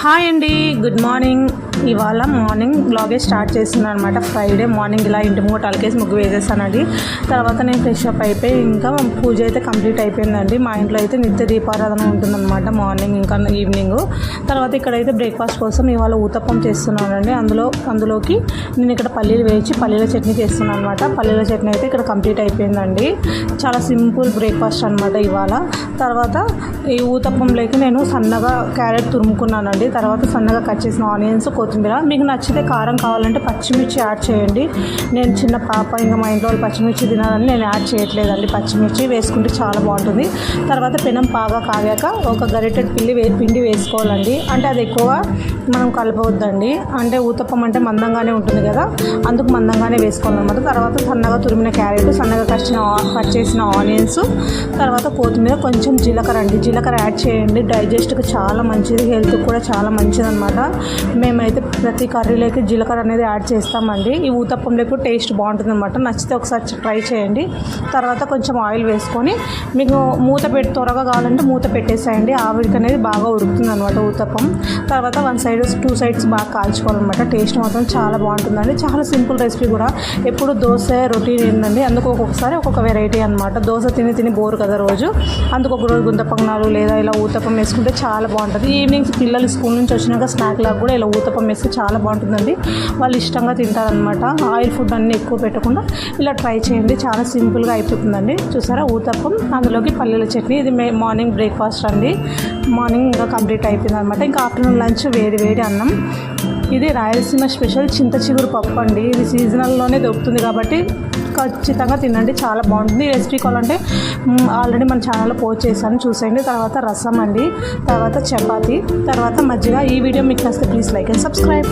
Hi అండి good morning ఇవాళ morning బ్లాగే స్టార్ట్ చేస్తున్నాను అనమాట ఫ్రైడే మార్నింగ్ ఇలా ఇంటి ముంగట అలకేసి ముగ్గు వేసేసానండి. తర్వాత నేను ఫ్రెష్ అప్ అయిపోయి ఇంకా పూజ అయితే కంప్లీట్ అయిపోయిందండి. మా ఇంట్లో అయితే నిత్య దీపారాధన ఉంటుందన్నమాట మార్నింగ్ ఇంకా ఈవినింగ్. తర్వాత ఇక్కడైతే బ్రేక్ఫాస్ట్ కోసం ఇవాళ ఊతప్పం చేస్తున్నానండి. అందులో అందులోకి నేను ఇక్కడ పల్లీలు వేయించి పల్లీల చట్నీ చేస్తున్నాను అనమాట పల్లీల చట్నీ అయితే ఇక్కడ కంప్లీట్ అయిపోయిందండి. చాలా సింపుల్ బ్రేక్ఫాస్ట్ అనమాట ఇవాళ. తర్వాత ఈ ఊతప్పంలోకి నేను సన్నగా క్యారెట్ తురుముకున్నానండి. తర్వాత సన్నగా కట్ చేసిన ఆనియన్స్ కొత్తిమీర మీకు నచ్చితే కారం కావాలంటే పచ్చిమిర్చి యాడ్ చేయండి. నేను చిన్న పాప ఇంకా మా ఇంట్లో వాళ్ళు పచ్చిమిర్చి తినాలని నేను యాడ్ చేయట్లేదండి. పచ్చిమిర్చి వేసుకుంటే చాలా బాగుంటుంది. తర్వాత పెనం బాగా కాగాక ఒక గరిటెడ్ పిల్లి వే పిండి వేసుకోవాలండి. అంటే అది ఎక్కువ మనం కలపవద్దండి. అంటే ఊతప్పం అంటే మందంగానే ఉంటుంది కదా. అందుకు మందంగానే వేసుకోవాలన్నమాట. తర్వాత సన్నగా తురిమిన క్యారెట్ సన్నగా కట్ కట్ చేసిన ఆనియన్స్ తర్వాత కొత్తిమీర కొంచెం జీలకర్ర అండి. జీలకర్ర యాడ్ చేయండి. డైజెస్ట్కి చాలా మంచిది. హెల్త్కి కూడా చాలా మంచిది అనమాట మేమైతే ప్రతి కర్రీలోకి జీలకర్ర అనేది యాడ్ చేస్తామండి. ఈ ఊతప్పంలోకి టేస్ట్ బాగుంటుంది అనమాట నచ్చితే ఒకసారి ట్రై చేయండి. తర్వాత కొంచెం ఆయిల్ వేసుకొని మీకు మూత పెట్టి త్వరగా కావాలంటే మూత పెట్టేసేయండి. ఆవిరికి అనేది బాగా ఉడుకుతుంది అనమాట ఊతప్పం. తర్వాత వన్ సైడ్ టూ సైడ్స్ బాగా కాల్చుకోవాలన్నమాట. టేస్ట్ మాత్రం చాలా బాగుంటుందండి. చాలా సింపుల్ రెసిపీ కూడా. ఎప్పుడు దోశ రొటీన్ ఏంటండి అందుకు ఒక్కొక్కసారి ఒక్కొక్క వెరైటీ అనమాట దోశ తిని తిని బోరు కదా రోజు. అందుకు ఒక రోజు గుంతపంగనాలు లేదా ఇలా ఊతప్పం వేసుకుంటే చాలా బాగుంటుంది. ఈవినింగ్స్ పిల్లలు స్కూల్ నుంచి వచ్చినాక స్నాక్ లాగా కూడా ఇలా ఊతప్పం వేస్తే చాలా బాగుంటుందండి. వాళ్ళు ఇష్టంగా తింటారనమాట ఆయిల్ ఫుడ్ అన్నీ ఎక్కువ పెట్టకుండా ఇలా ట్రై చేయండి. చాలా సింపుల్గా అయిపోతుందండి. చూసారా? ఊతప్పం. అందులోకి పల్లీల చట్నీ. ఇది మే మార్నింగ్ బ్రేక్ఫాస్ట్ అండి. మార్నింగ్ ఇంకా కంప్లీట్ అయిపోయింది అనమాట ఇంకా ఆఫ్టర్నూన్ లంచ్ వేడి వేడి అన్నం. ఇది రాయలసీమ స్పెషల్ చింత చిగురు పప్పు అండి. ఇది సీజనల్లోనే దొరుకుతుంది కాబట్టి ఖచ్చితంగా తినండి చాలా బాగుంటుంది. ఈ రెసిపీ కావాలంటే ఆల్రెడీ మన ఛానల్లో పోస్ట్ చేశాను చూసేయండి. తర్వాత రసం అండి తర్వాత చపాతి తర్వాత మజ్జిగ. ఈ వీడియో మీకు నచ్చితే ప్లీజ్ లైక్ అండ్ సబ్స్క్రైబ్